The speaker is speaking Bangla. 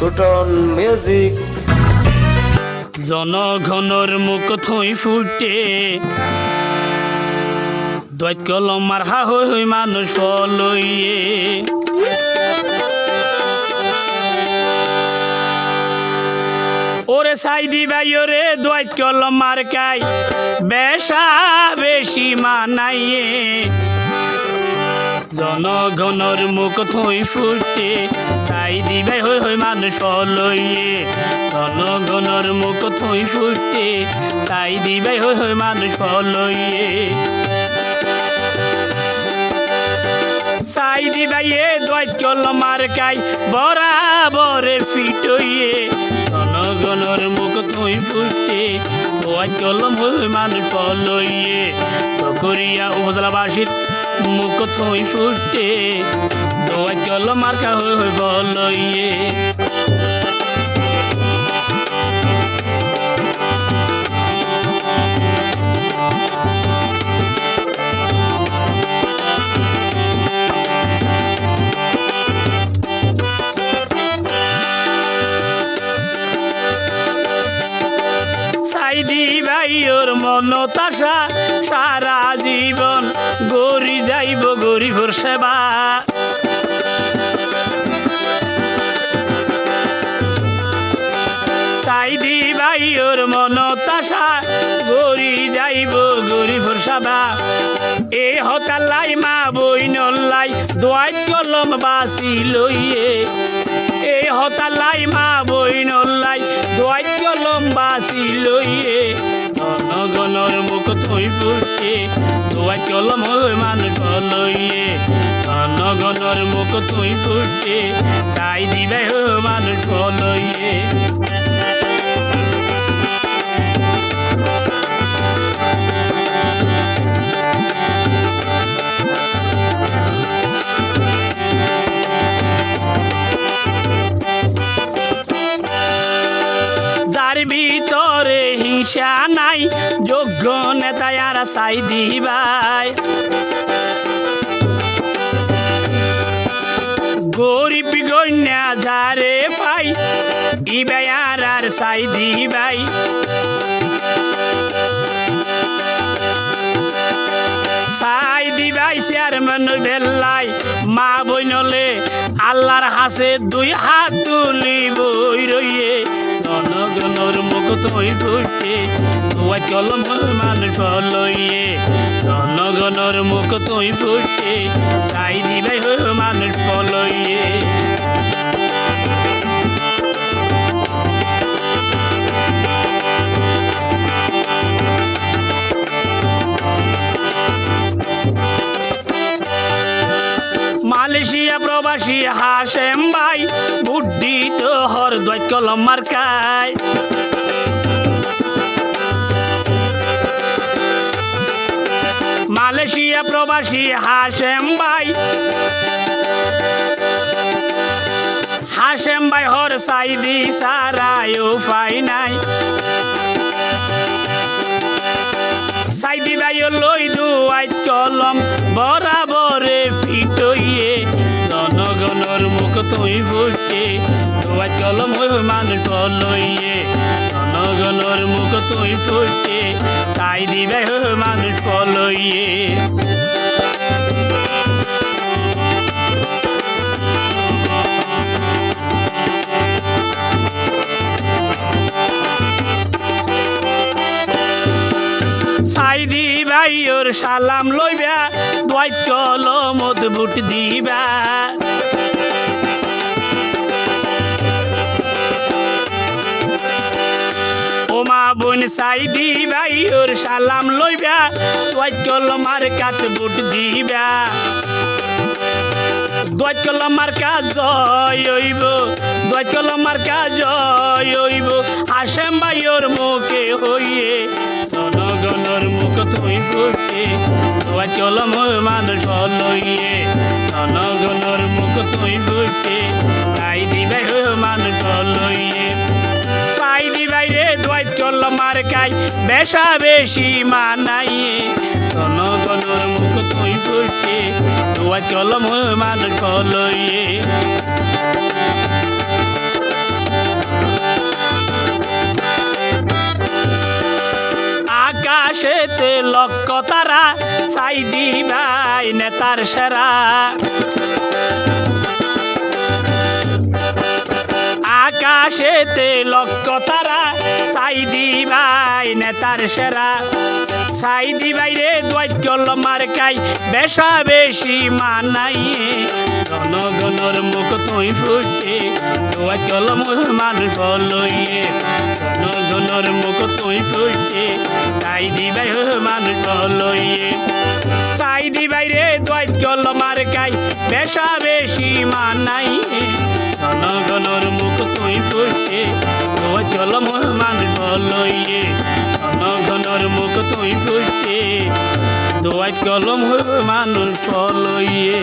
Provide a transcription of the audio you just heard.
সুটন মিউজিক জনগণর মুখ থই ফুটে। দৈত কলম মার হা হই মানুষ ফলইয়ে ওরে সাইদি ভাই ওরে দৈত কলম মার কাই। বেশা বেশি মানাইয়ে। জনগণর মুখ থই ফুটে। চাই দিবে হই মানুষ ফলইয়ে জনগণর মুখ থই ফুটে। চাই দিবে হৈ হই মানুষ ফলইয়ে চাই দিবাইয়ে দৈত কল মার্কাই বরাবরে পিটইয়ে জনগণর মুখ থই ফুটে দৈত মুসলমান পলইয়ে। চকরিয়া উপজেলাবাসীর মুখ থই ফুটে দৈত কলম মার্কা হই বলইয়ে ভাইয়র মনতাশা সারা জীবন গরি যাইব গরিবর সেবা। সাইদি ভাইয়র মনতাশা গরি যাইব গরিবর সেবা। এ হতালাই মা বই নল্লাই দোয়াই কলম বাসি লইয়ে। এ হতালাই মা বই নল্লাই দোয়াই কলম বাসি লইয়ে। জনগণর মুখ থৈ ফুটে দোয়াই কলম হই মানুষ লইয়ে জনগণর মুখ থৈ ফুটে চাই দিবে হো মানুষ আর চাই দিবাই। গরিব গন্যা যারে পাই ইবাই আর আর চাই দিবাই। চাই দিবাই চেয়ারম্যান বেল্লাই, মা বইনলে আল্লাহর হাসে দুই হাত তুলি বই রইয়ে জনগণর মুখ তুই ফুটে তুই কলম মানুষ লইয়ে জনগণর মুখ তুই ফুটে, তাই দিবাই মানুষ লইয়ে মালয়েশিয়া প্রবাসী হাসেম ভাই, বুদ্ধি তো হর দৈত মার্কায়। প্রবাসী হাসেম ভাই। হাসেম ভাই হর সাইদি সারায় উপায় নাই। সাইদি ভাইও লই দুয়াই কলম বরাবরে ফিটইয়ে। জনগণর মুখ তুই ফুটে দুয়াই কলম হই মানুষ লইয়ে জনগণর মুখ তুই ফুটে সাইদি ভাই মানুষ লইয়ে সাইদি ভাইয়র সালাম লইবা, দোয়াই কলমত বুট দিবা। ওমা বোন দিবাই ভাইয়র সালাম লইবা, দোয়াই কলমার কাত বুট দিবা। দোয়াই কলমার কাজ জয় হইব কলমার কাজ জয় হইব। ভাইয়র মুখে হইয়ে, জনগণর মুখ তুই ফুটে দোয়াই কলম মানুষ লইয়ে জনগণর মুখ তুই ফুটে তাই দিবে মানুষ লইয়ে ছাগল মার্কাই বেশা বেশি মানাই। জনগণর মুখ তুই বলছে তোয়া চল মান কলয়ে। আকাশেতে লক্ষ তারা চাই দিবাই নেতার সেরা। আকাশেতে লক্ষ তারা চাই দিবাই নেতার সেরা। চাই দিবাই রে দ্বৈকল মার্কাই বেশা বেশি মানাইয়ে। জনগণর মুখ তুই ফুটে দ্বৈকল মানুষ লইয়ে জনগণর মুখ তুই ফুটে, চাই দিবাই মানুষ লইয়ে চাই দিবাই রে দ্বৈকল মার্কাই বেশা বেশি মানাইয়ে। জনগণর মুখ ফুটে হইব মানুষ লইয়ে